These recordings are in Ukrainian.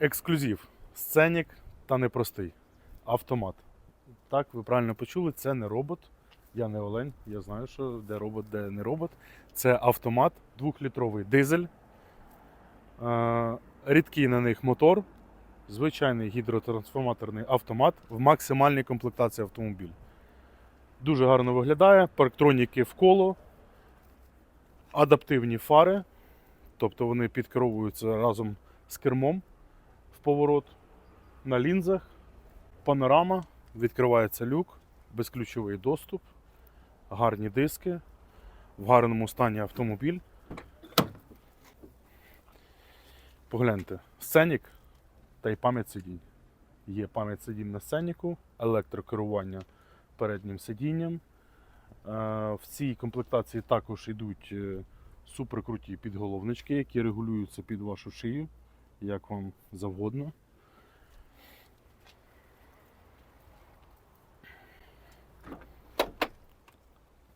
Ексклюзив. Сценік та непростий. Автомат. Так, ви правильно почули, це не робот. Я не олень, я знаю, що де робот, де не робот. Це автомат, двохлітровий дизель. Е, рідкий на них мотор, звичайний гідротрансформаторний автомат в максимальній комплектації автомобіль. Дуже гарно виглядає. Парктроніки в коло, адаптивні фари, тобто вони підкеровуються разом з кермом поворот. На лінзах, панорама, відкривається люк, безключовий доступ, гарні диски, в гарному стані автомобіль. Погляньте, сценік та й пам'ять сидінь. Є пам'ять сидінь на сценіку, електрокерування переднім сидінням. Е, В цій комплектації також йдуть е, суперкруті підголовнички, які регулюються під вашу шию, як вам завгодно.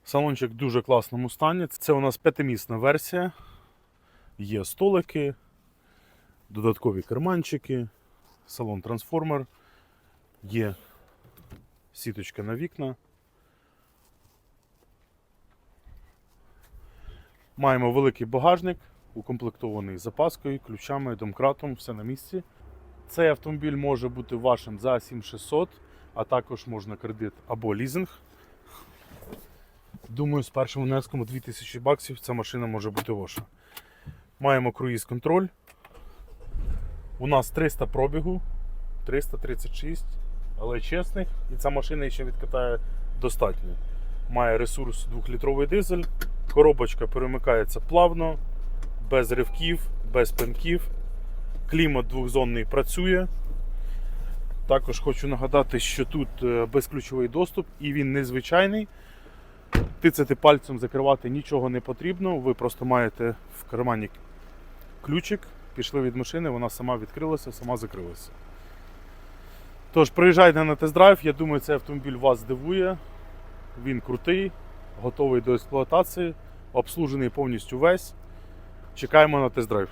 Салончик в дуже класному стані. Це у нас п'ятимісна версія. Є столики, додаткові карманчики, салон трансформер, є сіточка на вікна. Маємо великий багажник, укомплектований запаскою, ключами, домкратом, все на місці. Цей автомобіль може бути вашим за 7600, а також можна кредит або лізинг. Думаю, з першим внеском у 2000 баксів ця машина може бути ваша. Маємо круїз контроль. У нас 300 пробігу, 336, але чесних, і ця машина ще відкатає достатньо. Має ресурс 2-літровий дизель, коробочка перемикається плавно, без ривків, без пинків. Клімат двохзонний працює. Також хочу нагадати, що тут е, безключовий доступ і він незвичайний. Тицяти пальцем закривати нічого не потрібно. Ви просто маєте в кармані ключик, пішли від машини, вона сама відкрилася, сама закрилася. Тож, приїжджайте на тест-драйв, я думаю, цей автомобіль вас здивує. Він крутий, готовий до експлуатації, обслужений повністю весь. Чекаємо на тест-драйв.